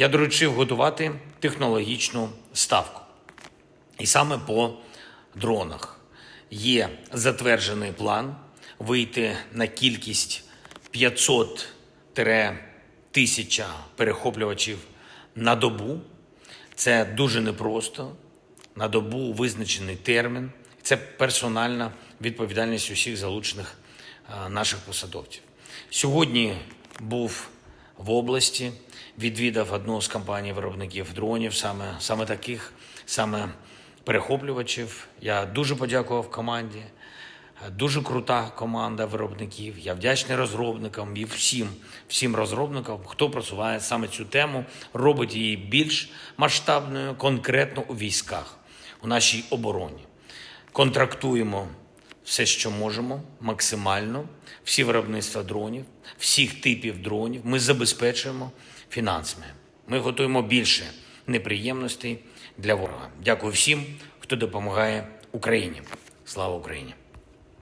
я доручив готувати технологічну ставку. І саме по дронах є затверджений план вийти на кількість 500-1000 перехоплювачів на добу. Це дуже непросто. На добу визначений термін. Це персональна відповідальність усіх залучених е, наших посадовців. Сьогодні був в області, відвідав одну з компаній виробників дронів, саме, саме таких, саме перехоплювачів. Я дуже подякував команді. Дуже крута команда виробників. Я вдячний розробникам і всім, всім розробникам, хто просуває саме цю тему, робить її більш масштабною, конкретно у військах, у нашій обороні. Контрактуємо все, що можемо, максимально, всі виробництва дронів, всіх типів дронів. Ми забезпечуємо фінансами. Ми готуємо більше неприємностей для ворога. Дякую всім, хто допомагає Україні. Слава Україні!